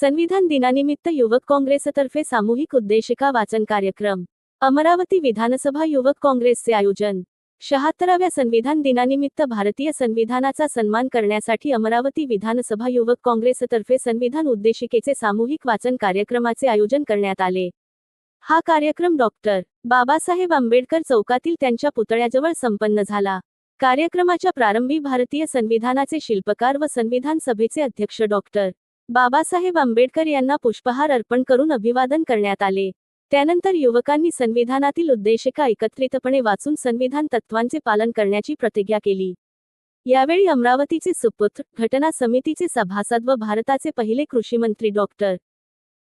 संविधान दिनानिमित्त युवक काँग्रेसतर्फे सामूहिक उद्देशिका वाचन कार्यक्रम. अमरावती विधानसभा युवक काँग्रेसचे आयोजन. शहात्तराव्या संविधान दिनानिमित्त भारतीय संविधानाचा सन्मान करण्यासाठी अमरावती विधानसभा युवक काँग्रेसतर्फे संविधान उद्देशिकेचे सामूहिक वाचन कार्यक्रमाचे आयोजन करण्यात आले. हा कार्यक्रम डॉक्टर बाबासाहेब आंबेडकर चौकातील त्यांच्या पुतळ्याजवळ संपन्न झाला. कार्यक्रमाच्या प्रारंभी भारतीय संविधानाचे शिल्पकार व संविधान सभेचे अध्यक्ष डॉक्टर बाबासाहेब आंबेडकर यांना पुष्पहार अर्पण करून अभिवादन करण्यात आले. त्यानंतर युवकांनी संविधानातील उद्देशिका एकत्रितपणे वाचून संविधान तत्वांचे पालन करण्याची प्रतिज्ञा केली. यावेळी अमरावतीचे सुपुत्र घटना समितीचे सभासद व भारताचे पहिले कृषीमंत्री डॉक्टर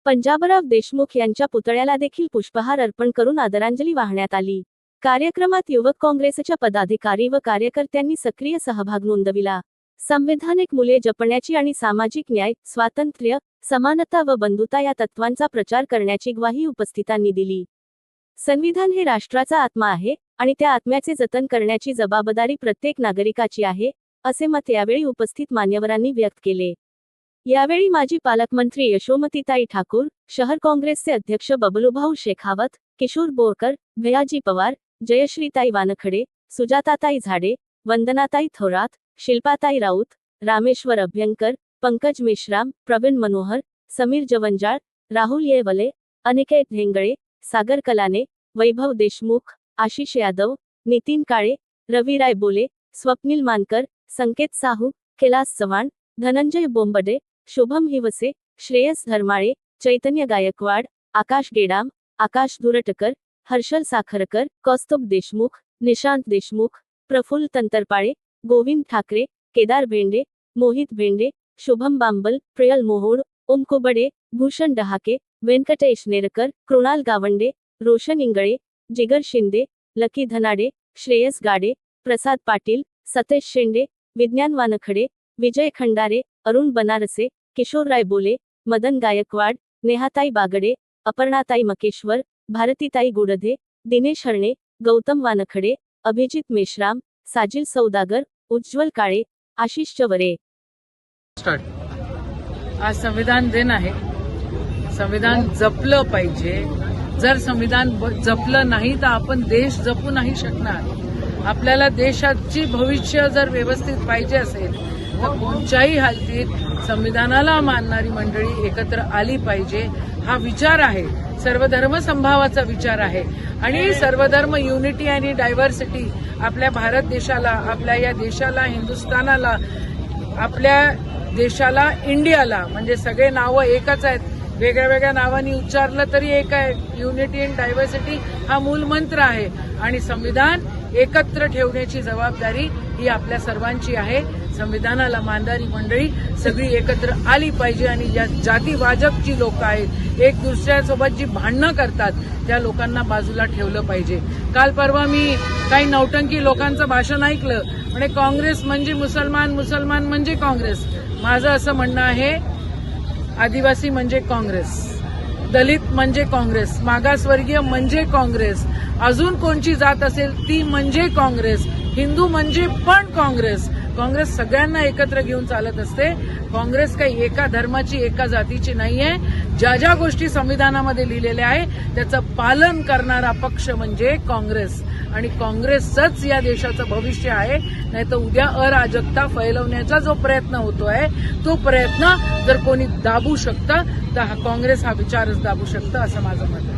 पंजाबराव देशमुख यांच्या पुतळ्याला देखील पुष्पहार अर्पण करून आदरांजली वाहण्यात आली. कार्यक्रमात युवक काँग्रेसच्या पदाधिकारी व कार्यकर्त्यांनी सक्रिय सहभाग नोंदविला. संविधानिक मुले जपण्याची आणि सामाजिक न्याय स्वातंत्र्य समानता व बंधुता या तत्वांचा प्रचार करण्याची ग्वाही उपस्थितांनी दिली. संविधान हे राष्ट्राचा आत्मा आहे आणि त्या आत्म्याचे जतन करण्याची जबाबदारी प्रत्येक नागरिकाची आहे असे मत यावेळी उपस्थित मान्यवरांनी व्यक्त केले. यावेळी माजी पालकमंत्री यशोमतीताई ठाकूर शहर काँग्रेसचे अध्यक्ष बबलूभाऊ शेखावत किशोर बोरकर भयाजी पवार जयश्रीताई वानखडे सुजाताताई झाडे वंदनाताई थोरात शिल्पाताई राउत, रामेश्वर अभ्यंकर, पंकज मेश्राम प्रवीण मनोहर, समीर जवंजाळ, राहुल येवले अनिकेत ढेंगळे, सागर कलाने, वैभव देशमुख, आशिष यादव, नितीन काळे रविराय बोले, स्वप्नील मानकर, संकेत साहू, कैलास चव्हाण, धनंजय बोंबडे, शुभम हिवसे, श्रेयस धर्माळे, चैतन्य गायकवाड, आकाश गेडाम, आकाश दुरटकर हर्षल साखरकर, कौस्तुभ देशमुख, निशांत देशमुख, प्रफुल्ल तंतरपाळे गोविंद ठाकरे, केदार भेंडे मोहित भेंडे शुभम बांबल, प्रियल मोहोड ओम कुबडे भूषण डहाके, वेंकटेश नेरकर, कृणाल गावंडे, रोशन इंगड़े जिगर शिंदे, लकी धनाडे, श्रेयस गाडे, प्रसाद पाटील, सतेश शेंडे, विज्ञान वानखडे, विजय खंडारे, अरुण बनारसे किशोरराय बोले मदन गायकवाड, नेहाताई बागडे, अपर्णाताई मकेश्वर, भारतीताई गुडधे, दिनेश हरणे, गौतम वानखडे, अभिजित मेश्राम, साजिल सौदागर उज्ज्वल काळे आशिष चवरे. स्टार्ट आज संविधान दिन आहे. संविधान जपलं पाहिजे. जर संविधान ब- जपलं नाही तर आपण देश जपू नाही शकणार. आपल्याला देशाची भविष्य जर व्यवस्थित पाहिजे असेल तर कोणत्याही हालतीत संविधानाला मानणारी मंडळी एकत्र आली पाहिजे. हा विचार आहे. सर्वधर्म संभावाचा विचार आहे. आणि सर्वधर्म युनिटी आणि डायव्हर्सिटी आपल्या भारत देशाला आपल्या या देशाला हिंदुस्थानाला आपल्या देशाला इंडियाला म्हणजे सगळे नावं एकच आहेत. वेगळ्या वेगळ्या नावांनी उच्चारलं तरी एक आहे. युनिटी अँड डायव्हर्सिटी हा मूल मंत्र आहे. आणि संविधान एकत्र ठेवण्याची जबाबदारी ही आपल्या सर्वांची आहे. संविधानाला मानणारी मंडळी सगळी एकत्र आली पाहिजे आणि ज्या जातीवाजक जी लोक आहेत एक दुसऱ्यासोबत जी भांडणं करतात त्या लोकांना बाजूला ठेवलं पाहिजे. काल परवा मी काही नौटंकी लोकांचं भाषण ऐकलं म्हणजे काँग्रेस म्हणजे मुसलमान मुसलमान म्हणजे काँग्रेस. माझं असं म्हणणं आहे आदिवासी म्हणजे काँग्रेस दलित म्हणजे काँग्रेस मागासवर्गीय म्हणजे काँग्रेस अजून कोणची जात असेल ती म्हणजे काँग्रेस हिंदू म्हणजे पण काँग्रेस काँग्रेस सगळ्यांना एकत्र घेऊन चालत असते. काँग्रेस काही एका धर्माची एका जातीची नाहीये. ज्या ज्या गोष्टी संविधानामध्ये लिहिलेल्या आहे त्याचं पालन करणारा पक्ष म्हणजे काँग्रेस. आणि काँग्रेसच या देशाचं भविष्य आहे. नाही तर उद्या अराजकता फैलवण्याचा जो प्रयत्न होतो आहे तो प्रयत्न जर कोणी दाबू शकतं तर हा काँग्रेस हा विचारच दाबू शकतं असं माझं मत आहे.